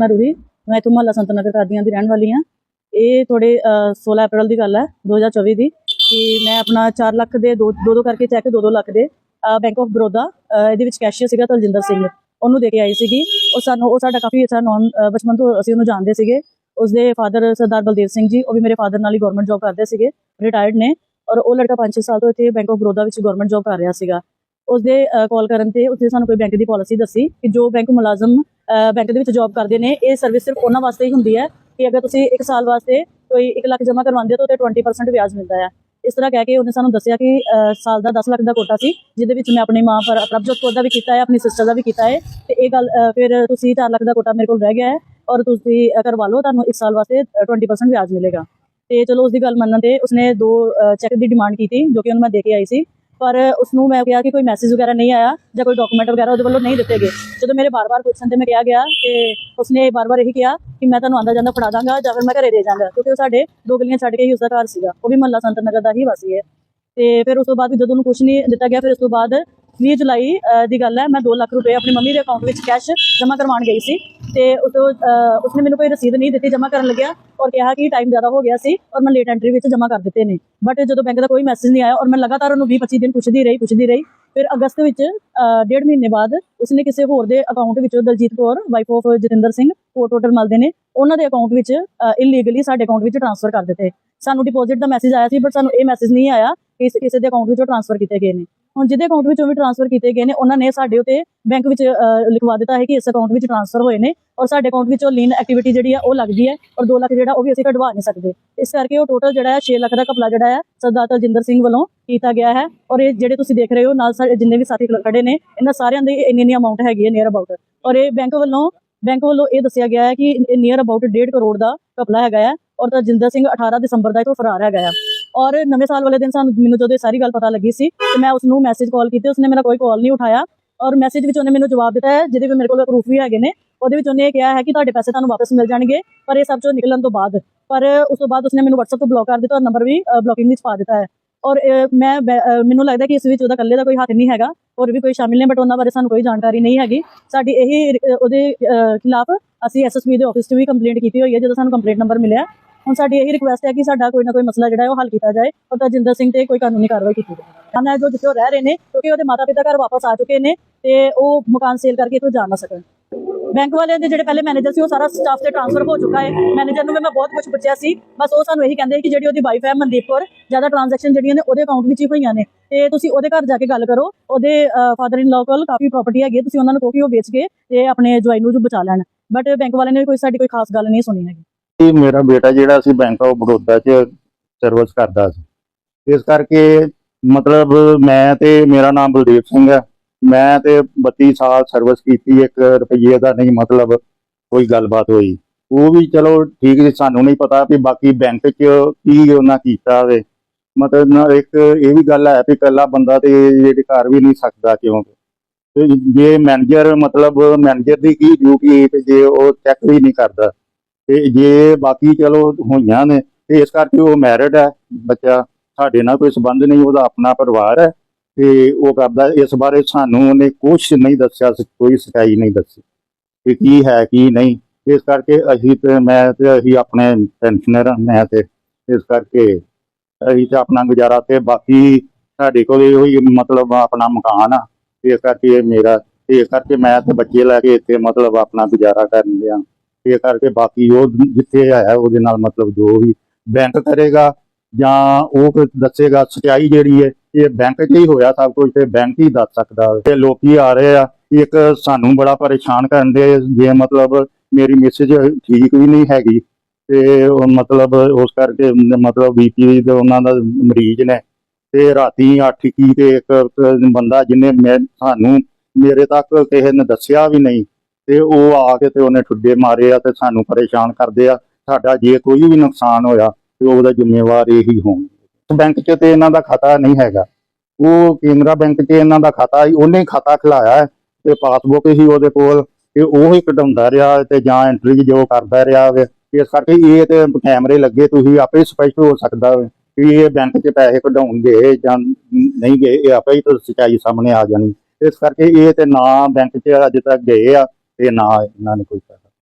ਨਾਮ ਰੂਹੀ ਮੈਂ ਇੱਥੋਂ ਮੁਹੱਲਾ ਸੰਤ ਕਾਦੀਆਂ ਦੀ ਰਹਿਣ ਵਾਲੀ ਹਾਂ। ਇਹ ਥੋੜੇ 16 ਅਪ੍ਰੈਲ ਦੀ ਗੱਲ ਹੈ 2024 ਦੀ। ਕਿ ਮੈਂ ਆਪਣਾ 4 ਲੱਖ ਦੇ ਦੋ ਦੋ ਕਰਕੇ ਚੈੱਕ 2-2 ਲੱਖ ਦੇ ਬੈਂਕ ਆਫ ਬਰੋਦਾ ਇਹਦੇ ਵਿੱਚ ਕੈਸ਼ੀਅਰ ਸੀਗਾ ਤਲਜਿੰਦਰ ਸਿੰਘ। ਉਹਨੂੰ ਦੇ ਕੇ ਆਈ ਸੀਗੀ। ਉਹ ਸਾਨੂੰ, ਉਹ ਸਾਡਾ ਕਾਫੀ ਅੱਛਾ ਨੌਨ ਬਚਪਨ ਤੋਂ ਅਸੀਂ ਉਹਨੂੰ ਜਾਣਦੇ ਸੀਗੇ। ਉਸਦੇ ਫਾਦਰ ਸਰਦਾਰ ਬਲਦੇਵ ਸਿੰਘ ਜੀ, ਉਹ ਵੀ ਮੇਰੇ ਫਾਦਰ ਨਾਲ ਹੀ ਗਵਰਨਮੈਂਟ ਜੌਬ ਕਰਦੇ ਸੀਗੇ ਰਿਟਾਇਰਡ ਨੇ। ਔਰ ਉਹ ਲੜਕਾ 5-6 ਸਾਲ ਤੋਂ ਇੱਥੇ ਬੈਂਕ ਆਫ ਬਰੋਦਾ ਵਿੱਚ ਗਵਰਨਮੈਂਟ ਜੌਬ ਕਰ ਰਿਹਾ ਸੀਗਾ। ਉਸਦੇ ਕਾਲ ਕਰਨ ਤੇ ਉਸਨੇ ਸਾਨੂੰ ਕੋਈ ਬੈਂਕ ਦੀ ਪਾਲਿਸੀ ਦੱਸੀ ਕਿ ਜੋ ਬੈਂਕ ਮੁਲਾਜ਼ਮ ਬੈਂਕ ਦੇ ਵਿੱਚ ਜੌਬ ਕਰਦੇ ਨੇ ਇਹ ਸਰਵਿਸ ਸਿਰਫ ਉਹਨਾਂ ਵਾਸਤੇ ਹੀ ਹੁੰਦੀ ਹੈ ਕਿ ਅਗਰ ਤੁਸੀਂ 1 ਸਾਲ ਵਾਸਤੇ ਕੋਈ 1 ਲੱਖ ਜਮ੍ਹਾਂ ਕਰਵਾਉਂਦੇ ਹੋ ਤਾਂ ਉਹਤੇ 20% ਵਿਆਜ ਮਿਲਦਾ ਹੈ ਇਸ ਤਰ੍ਹਾਂ ਕਹਿ ਕੇ ਉਹਨੇ ਸਾਨੂੰ ਦੱਸਿਆ ਕਿ ਸਾਲ ਦਾ 10 ਲੱਖ ਦਾ ਕੋਟਾ ਸੀ ਜਿਹਦੇ ਵਿੱਚ ਮੈਂ ਆਪਣੀ ਮਾਂ ਪਰ ਪ੍ਰਭਜੋਤ ਕੌਰ ਦਾ ਵੀ ਕੀਤਾ ਹੈ ਆਪਣੀ ਸਿਸਟਰ ਦਾ ਵੀ ਕੀਤਾ ਹੈ। ਤੇ ਇਹ ਗੱਲ ਫਿਰ ਤੁਸੀਂ 4 ਲੱਖ ਦਾ ਕੋਟਾ ਮੇਰੇ ਕੋਲ ਰਹਿ ਗਿਆ ਹੈ ਔਰ ਤੁਸੀਂ ਕਰਵਾ ਲਓ ਤੁਹਾਨੂੰ 1 ਸਾਲ ਵਾਸਤੇ ਅ, 20% ਵਿਆਜ ਮਿਲੇਗਾ। ਤੇ ਚਲੋ ਉਸ ਦੀ ਗੱਲ ਮੰਨਣ ਤੇ ਉਸਨੇ ਦੋ ਚੈੱਕ ਦੀ ਡਿਮਾਂਡ ਕੀਤੀ ਜੋ ਕਿ ਉਹਨੂੰ ਮੈਂ ਦੇ ਕੇ ਆਈ ਸੀ। ਪਰ ਉਸਨੂੰ ਮੈਂ ਕਿਹਾ ਕਿ ਕੋਈ ਮੈਸੇਜ ਵਗੈਰਾ ਨਹੀਂ ਆਇਆ ਜਾਂ ਕੋਈ ਡਾਕੂਮੈਂਟ ਵਗੈਰਾ ਉਹਦੇ ਵੱਲੋਂ ਨਹੀਂ ਦਿੱਤੇ ਗਏ। ਜਦੋਂ ਮੇਰੇ ਬਾਰ-ਬਾਰ ਪੁੱਛਣ ਤੇ ਮੈਂ ਕਿਹਾ ਗਿਆ ਕਿ ਉਸਨੇ ਬਾਰ-ਬਾਰ ਇਹੀ ਕਿਹਾ ਕਿ ਮੈਂ ਤੁਹਾਨੂੰ ਆਂਦਾ ਜਾਂਦਾ ਫੜਾ ਦਾਂਗਾ ਜਾਂ ਫਿਰ ਮੈਂ ਘਰੇ ਦੇ ਜਾਵਾਂਗਾ ਕਿਉਂਕਿ ਉਹ ਸਾਡੇ ਦੋ ਗਲੀਆਂ ਛੱਡ ਕੇ ਹੀ ਉਸਦਾ ਘਰ ਸੀਗਾ। ਉਹ ਵੀ ਮਹੱਲਾ ਸੰਤ ਨਗਰ ਦਾ ਹੀ ਵਾਸੀ ਹੈ। ਤੇ ਫਿਰ ਉਸ ਤੋਂ ਬਾਅਦ ਵੀ ਜਦੋਂ ਉਹਨੂੰ ਕੁਝ ਨਹੀਂ ਦਿੱਤਾ ਗਿਆ, ਫਿਰ ਉਸ ਤੋਂ ਬਾਅਦ 20 ਜੁਲਾਈ ਦੀ ਗੱਲ ਹੈ। ਮੈਂ 2 ਲੱਖ ਰੁਪਏ ਆਪਣੀ ਮੰਮੀ ਦੇ ਅਕਾਊਂਟ ਵਿੱਚ ਕੈਸ਼ ਜਮ੍ਹਾਂ ਕਰਵਾਉਣ ਗਈ ਸੀ ਤੇ ਉਦੋਂ ਉਸਨੇ ਮੈਨੂੰ ਕੋਈ ਰਸੀਦ ਨਹੀਂ ਦਿੱਤੀ, ਜਮ੍ਹਾਂ ਕਰਨ ਲੱਗਿਆ ਔਰ ਕਿਹਾ ਕਿ ਟਾਈਮ ਜ਼ਿਆਦਾ ਹੋ ਗਿਆ ਸੀ ਔਰ ਮੈਂ ਲੇਟ ਐਂਟਰੀ ਵਿੱਚ ਜਮ੍ਹਾਂ ਕਰ ਦਿੱਤੇ ਨੇ। ਬਟ ਜਦੋਂ ਬੈਂਕ ਦਾ ਕੋਈ ਮੈਸੇਜ ਨਹੀਂ ਆਇਆ ਔਰ ਮੈਂ ਲਗਾਤਾਰ ਉਹਨੂੰ 20 25 ਦਿਨ ਪੁੱਛਦੀ ਰਹੀ ਪੁੱਛਦੀ ਰਹੀ, ਫਿਰ ਅਗਸਤ ਵਿੱਚ ਡੇਢ ਮਹੀਨੇ ਬਾਅਦ ਉਸਨੇ ਕਿਸੇ ਹੋਰ ਦੇ ਅਕਾਊਂਟ ਵਿੱਚੋਂ ਦਲਜੀਤ ਕੌਰ ਵਾਈਫ ਆਫ ਜਤਿੰਦਰ ਸਿੰਘ ਕੋਟ ਟੋਟਲ ਮਲਦੇ ਨੇ। ਉਹਨਾਂ ਦੇ ਅਕਾਊਂਟ ਵਿੱਚ ਇਲੀਗਲੀ ਸਾਡੇ ਅਕਾਊਂਟ ਵਿੱਚ ਟ੍ਰਾਂਸਫਰ ਕਰ ਦਿੱਤੇ। ਸਾਨੂੰ ਡਿਪੋਜ਼ਿਟ ਦਾ ਮੈਸੇਜ ਆਇਆ ਸੀ ਬਟ ਸਾਨੂੰ ਇਹ ਮੈਸੇਜ ਨਹੀਂ ਆਇਆ ਕਿ ਇਸ- ਕਿਸੇ ਦੇ ਅਕਾਊਂਟ ਵਿੱਚੋਂ ਟ੍ਰਾਂਸਫਰ ਕੀਤੇ ਗਏ ਨੇ। ਹੁਣ ਜਿਹਦੇ ਅਕਾਊਂਟ ਵਿੱਚੋਂ ਵੀ ਟ੍ਰਾਂਸਫਰ ਕੀਤੇ ਗਏ ਨੇ, ਉਹਨਾਂ ਨੇ ਸਾਡੇ ਉਤੇ ਬੈਂਕ ਵਿੱਚ ਲਿਖਵਾ ਦਿੱਤਾ ਹੈ ਕਿ ਇਸ ਅਕਾਊਂਟ ਵਿੱਚ ਟ੍ਰਾਂਸਫਰ ਹੋਏ ਨੇ ਔਰ ਸਾਡੇ ਅਕਾਊਂਟ ਵਿੱਚੋਂ ਲੀਨ ਐਕਟੀਵਿਟੀ ਜਿਹੜੀ ਹੈ ਉਹ ਲੱਗਦੀ ਹੈ ਔਰ 2 ਲੱਖ ਜਿਹੜਾ ਉਹ ਵੀ ਅਸੀਂ ਕਢਵਾ ਨਹੀਂ ਸਕਦੇ। ਇਸ ਕਰਕੇ ਉਹ ਟੋਟਲ ਜਿਹੜਾ ਹੈ 6 ਲੱਖ ਦਾ ਘਪਲਾ ਜਿਹੜਾ ਹੈ, ਸਰਦਾਰ ਤਲਜਿੰਦਰ ਸਿੰਘ ਵੱਲੋਂ ਕੀਤਾ ਗਿਆ ਹੈ ਔਰ ਇਹ ਜਿਹੜੇ ਤੁਸੀਂ ਦੇਖ ਰਹੇ ਹੋ, ਨਾਲ ਸਾਡੇ ਜਿੰਨੇ ਵੀ ਸਾਥੀ ਖੜੇ ਨੇ, ਇਹਨਾਂ ਸਾਰਿਆਂ ਦੀ ਇੰਨੀ ਇੰਨੀ ਅਮਾਉਂਟ ਹੈਗੀ ਹੈ ਨੀਅਰ ਅਬਾਊਟ ਔਰ ਇਹ ਬੈਂਕ ਵੱਲੋਂ ਬੈਂਕ ਵੱਲੋਂ ਇਹ ਦੱਸਿਆ ਗਿਆ ਹੈ ਕਿ ਨੀਅਰ ਅਬਾਊਟ 1.5 ਕਰੋੜ ਦਾ ਘਪਲਾ ਹੈਗਾ ਹੈ ਔਰ ਤਲਜਿੰਦਰ ਸਿੰਘ 18 ਦਸੰਬਰ ਦਾ ਇਥੋਂ ਫਰਾਰ ਹੈਗਾ ਹੈ ਔਰ ਨਵੇਂ ਸਾਲ ਵਾਲੇ ਦਿਨ ਸਾਨੂੰ ਮੈਨੂੰ ਜਦੋਂ ਇਹ ਸਾਰੀ ਗੱਲ ਪਤਾ ਲੱਗੀ ਸੀ, ਤੇ ਮੈਂ ਉਸ ਨੂੰ ਮੈਸੇਜ ਕਾਲ ਕੀਤੀ, ਉਸਨੇ ਮੇਰਾ ਕੋਈ ਕਾਲ ਨਹੀਂ ਉਠਾਇਆ। ਔਰ ਮੈਸੇਜ ਵਿੱਚ ਉਹਨੇ ਮੈਨੂੰ ਜਵਾਬ ਦਿੱਤਾ ਹੈ, ਜਿਹਦੇ ਵਿੱਚ ਮੇਰੇ ਕੋਲ ਪ੍ਰੂਫ ਵੀ ਹੈਗੇ ਨੇ, ਉਹਦੇ ਵਿੱਚ ਉਹਨੇ ਇਹ ਕਿਹਾ ਹੈ ਕਿ ਤੁਹਾਡੇ ਪੈਸੇ ਤੁਹਾਨੂੰ ਵਾਪਸ ਮਿਲ ਜਾਣਗੇ, ਪਰ ਇਹ ਸਭ ਚੋਂ ਨਿਕਲਣ ਤੋਂ ਬਾਅਦ। ਪਰ ਉਸ ਤੋਂ ਬਾਅਦ ਉਸਨੇ ਮੈਨੂੰ WhatsApp ਤੋਂ ਬਲੌਕ ਕਰ ਦਿੱਤਾ ਔਰ ਨੰਬਰ ਵੀ ਬਲੌਕਿੰਗ ਵਿੱਚ ਪਾ ਦਿੱਤਾ ਹੈ। ਔਰ ਮੈਂ ਮੈਨੂੰ ਲੱਗਦਾ ਕਿ ਇਸ ਵਿੱਚ ਉਹਦਾ ਇਕੱਲੇ ਦਾ ਕੋਈ ਹੱਥ ਨਹੀਂ ਹੈਗਾ, ਹੋਰ ਵੀ ਕੋਈ ਸ਼ਾਮਿਲ ਨੇ ਬਟ ਉਹਨਾਂ ਬਾਰੇ ਸਾਨੂੰ ਕੋਈ ਜਾਣਕਾਰੀ ਨਹੀਂ ਹੈਗੀ। ਸਾਡੀ ਇਹੀ ਉਹਦੇ ਖਿਲਾਫ ਅਸੀਂ ਐਸਐਸਪੀ ਦੇ ਆਫਿਸ 'ਚ ਵੀ ਕੰਪਲੇਂਟ ਕੀਤੀ ਹੋਈ ਹੈ, ਜਦੋਂ ਸਾਨੂੰ ਕੰਪਲੇਂਟ ਨੰਬਰ ਮਿਲਿਆ ਹੁਣ ਸਾਡੀ ਇਹੀ ਰਿਕੁਐਸਟ ਹੈ ਕਿ ਸਾਡਾ ਕੋਈ ਨਾ ਕੋਈ ਮਸਲਾ ਜਿਹੜਾ ਹੈ ਉਹ ਹੱਲ ਕੀਤਾ ਜਾਏ ਔਰ ਤਜਿੰਦਰ ਸਿੰਘ ਤੇ ਕੋਈ ਕਾਨੂੰਨੀ ਕਾਰਵਾਈ ਕੀਤੀ ਜਾਏ ਹਨ ਜੋ ਜਿੱਥੇ ਉਹ ਰਹਿ ਰਹੇ ਨੇ, ਕਿਉਂਕਿ ਉਹਦੇ ਮਾਤਾ ਪਿਤਾ ਘਰ ਵਾਪਸ ਆ ਚੁੱਕੇ ਨੇ ਤੇ ਉਹ ਮਕਾਨ ਸੇਲ ਕਰਕੇ ਇੱਥੋਂ ਜਾ ਨਾ ਸਕਣ। ਬੈਂਕ ਵਾਲਿਆਂ ਦੇ ਜਿਹੜੇ ਪਹਿਲੇ ਮੈਨੇਜਰ ਸੀ, ਉਹ ਸਾਰਾ ਸਟਾਫ ਤੇ ਟ੍ਰਾਂਸਫਰ ਹੋ ਚੁੱਕਾ ਹੈ। ਮੈਨੇਜਰ ਨੂੰ ਵੀ ਮੈਂ ਬਹੁਤ ਕੁਝ ਪੁੱਛਿਆ ਸੀ, ਬਸ ਉਹ ਸਾਨੂੰ ਇਹੀ ਕਹਿੰਦੇ ਕਿ ਜਿਹੜੀ ਉਹਦੀ ਵਾਈਫ ਹੈ, ਮਨਦੀਪ ਕੌਰ, ਜ਼ਿਆਦਾ ਟ੍ਰਾਂਜੈਕਸ਼ਨ ਜਿਹੜੀਆਂ ਨੇ ਉਹਦੇ ਅਕਾਊਂਟ ਵਿੱਚ ਹੀ ਹੋਈਆਂ ਨੇ। ਤੇ ਤੁਸੀਂ ਉਹਦੇ ਘਰ ਜਾ ਕੇ ਗੱਲ ਕਰੋ, ਉਹਦੇ ਫਾਦਰ ਇਨ ਲਾਅ ਕੋਲ ਕਾਫੀ ਪ੍ਰਾਪਰਟੀ ਹੈਗੀ ਤੁਸੀਂ ਉਹਨਾਂ ਨੂੰ ਕਹੋ ਕਿ ਉਹ ਵੇਚ ਕੇ ਤੇ ਆਪਣੇ ਜਵਾਈ ਨੂੰ ਜੋ ਬਚਾ ਲੈਣ। ਬਟ ਬੈਂਕ ਵਾਲਿਆਂ ਨੇ ਕੋਈ ਸਾਡੀ ਕੋਈ ਖਾਸ ਗੱਲ ਨਹੀਂ ਸੁਣੀ ਹੈਗੀ। ਕਿ ਮੇਰਾ ਬੇਟਾ ਜਿਹੜਾ ਸੀ ਬੈਂਕ ਆਫ ਬੜੌਦਾ 'ਚ ਸਰਵਿਸ ਕਰਦਾ ਸੀ। ਇਸ ਕਰਕੇ ਮਤਲਬ ਮੈਂ ਤੇ ਮੇਰਾ ਨਾਮ ਬਲਦੇਵ ਸਿੰਘ ਹੈ ਮੈਂ ਤੇ 32 ਸਾਲ ਸਰਵਿਸ ਕੀਤੀ, ਇੱਕ ਰੁਪਈਏ ਦਾ ਨਹੀਂ ਮਤਲਬ ਕੋਈ ਗੱਲਬਾਤ ਹੋਈ। ਉਹ ਵੀ ਚਲੋ ਠੀਕ ਸੀ, ਸਾਨੂੰ ਨਹੀਂ ਪਤਾ ਵੀ ਬਾਕੀ ਬੈਂਕ 'ਚ ਕੀ ਉਹਨਾਂ ਕੀਤਾ ਹੋਵੇ ਮਤਲਬ ਨਾ ਇੱਕ ਇਹ ਵੀ ਗੱਲ ਹੈ ਵੀ ਇਕੱਲਾ ਬੰਦਾ ਤੇ ਜਿਹੜੇ ਕਰ ਵੀ ਨਹੀਂ ਸਕਦਾ ਕਿਉਂਕਿ ਤੇ ਜੇ ਮੈਨੇਜਰ ਮਤਲਬ ਮੈਨੇਜਰ ਦੀ ਕੀ ਡਿਊਟੀ ਤੇ ਜੇ ਉਹ ਚੈੱਕ ਵੀ ਨਹੀਂ ਕਰਦਾ। ਤੇ ਜੇ ਬਾਕੀ ਚਲੋ ਹੋਈਆਂ ਨੇ, ਤੇ ਇਸ ਕਰਕੇ ਉਹ ਮੈਰਿਡ ਹੈ, ਬੱਚਾ ਸਾਡੇ ਨਾਲ ਕੋਈ ਸੰਬੰਧ ਨਹੀਂ, ਉਹਦਾ ਆਪਣਾ ਪਰਿਵਾਰ ਹੈ, ਤੇ ਉਹ ਕਰਦਾ, ਇਸ ਬਾਰੇ ਸਾਨੂੰ ਉਹਨੇ ਕੁਝ ਨਹੀਂ ਦੱਸਿਆ, ਕੋਈ ਸਚਾਈ ਨਹੀਂ ਦੱਸੀ ਕਿ ਕੀ ਹੈ, ਕੀ ਨਹੀਂ। ਇਸ ਕਰਕੇ ਅਸੀਂ ਤੇ ਮੈਂ ਤੇ ਅਸੀਂ ਆਪਣੇ ਪੈਨਸ਼ਨਰ ਮੈਂ ਤੇ ਇਸ ਕਰਕੇ ਅਸੀਂ ਤੇ ਆਪਣਾ ਗੁਜ਼ਾਰਾ ਤੇ ਬਾਕੀ ਸਾਡੇ ਕੋਲ ਇਹੋ ਹੀ ਮਤਲਬ ਆਪਣਾ ਮਕਾਨ ਆ ਇਸ ਕਰਕੇ ਇਹ ਮੇਰਾ ਇਸ ਕਰਕੇ ਮੈਂ ਤੇ ਬੱਚੇ ਲੈ ਕੇ ਇੱਥੇ ਮਤਲਬ ਆਪਣਾ ਗੁਜ਼ਾਰਾ ਕਰਨ ਲਿਆ ਇਹ ਕਰਕੇ ਬਾਕੀ ਉਹ ਜਿੱਥੇ ਆਇਆ ਉਹਦੇ ਨਾਲ ਮਤਲਬ ਜੋ ਵੀ ਬੈਂਕ ਕਰੇਗਾ ਜਾਂ ਉਹ ਦੱਸੇਗਾ, ਸਚਾਈ ਜਿਹੜੀ ਹੈ, ਇਹ ਬੈਂਕ 'ਚ ਹੀ ਹੋਇਆ ਸਭ ਕੁਝ ਤੇ ਬੈਂਕ ਹੀ ਦੱਸ ਸਕਦਾ ਤੇ ਲੋਕੀ ਆ ਰਹੇ ਆ, ਇੱਕ ਸਾਨੂੰ ਬੜਾ ਪਰੇਸ਼ਾਨ ਕਰਨ ਦੇ ਜੇ ਮਤਲਬ ਮੇਰੀ ਮੈਸੇਜ ਠੀਕ ਵੀ ਨਹੀਂ ਹੈਗੀ ਤੇ ਉਹ ਮਤਲਬ ਉਸ ਕਰਕੇ ਮਤਲਬ ਬੀਪੀ ਦੇ ਉਹਨਾਂ ਦਾ ਮਰੀਜ਼ ਨੇ ਤੇ ਰਾਤੀ 8 ਕੀ ਤੇ ਇੱਕ ਇੱਕ ਬੰਦਾ ਜਿਹਨੇ ਮੈਂ, ਸਾਨੂੰ ਮੇਰੇ ਤੱਕ ਕਿਸੇ ਨੇ ਦੱਸਿਆ ਵੀ ਨਹੀਂ ਤੇ ਉਹ ਆ ਕੇ ਤੇ ਉਹਨੇ ਠੁੱਡੇ ਮਾਰੇ ਆ ਤੇ ਸਾਨੂੰ ਪਰੇਸ਼ਾਨ ਕਰਦੇ ਆ। ਸਾਡਾ ਜੇ ਕੋਈ ਵੀ ਨੁਕਸਾਨ ਹੋਇਆ ਤੇ ਉਹਦਾ ਜ਼ਿੰਮੇਵਾਰ ਇਹੀ ਹੋਣ। ਬੈਂਕ 'ਚ ਤੇ ਇਹਨਾਂ ਦਾ ਖਾਤਾ ਨਹੀਂ ਹੈਗਾ। ਉਹ ਕੇਨਰਾ ਬੈਂਕ 'ਚ ਇਹਨਾਂ ਦਾ ਖਾਤਾ ਹੀ ਉਹਨੇ ਖਾਤਾ ਖਿਲਾਇਆ ਤੇ ਪਾਸਬੁੱਕ ਹੀ ਉਹਦੇ ਕੋਲ ਤੇ ਉਹ ਹੀ ਕਢਾਉਂਦਾ ਰਿਹਾ ਤੇ ਜਾਂ ਐਂਟਰੀ ਜੋ ਕਰਦਾ ਰਿਹਾ ਵੇ। ਇਸ ਕਰਕੇ ਇਹ ਤੇ ਕੈਮਰੇ ਲੱਗੇ, ਤੁਸੀਂ ਆਪੇ ਸਪਸ਼ਟ ਹੋ ਸਕਦਾ ਵੇ ਕਿ ਇਹ ਬੈਂਕ 'ਚ ਪੈਸੇ ਕਢਾਉਣਗੇ ਜਾਂ ਨਹੀਂ ਗਏ, ਇਹ ਆਪੇ ਹੀ ਤਾਂ ਸਚਾਈ ਸਾਹਮਣੇ ਆ ਜਾਣੀ। ਇਸ ਕਰਕੇ ਇਹ ਤੇ ਨਾ ਬੈਂਕ 'ਚ ਅਜੇ ਤੱਕ ਗਏ ਆ। ਇਹ ਨਾ ਇਹਨਾਂ ਨੇ ਕੋਈ ਪੈਸਾ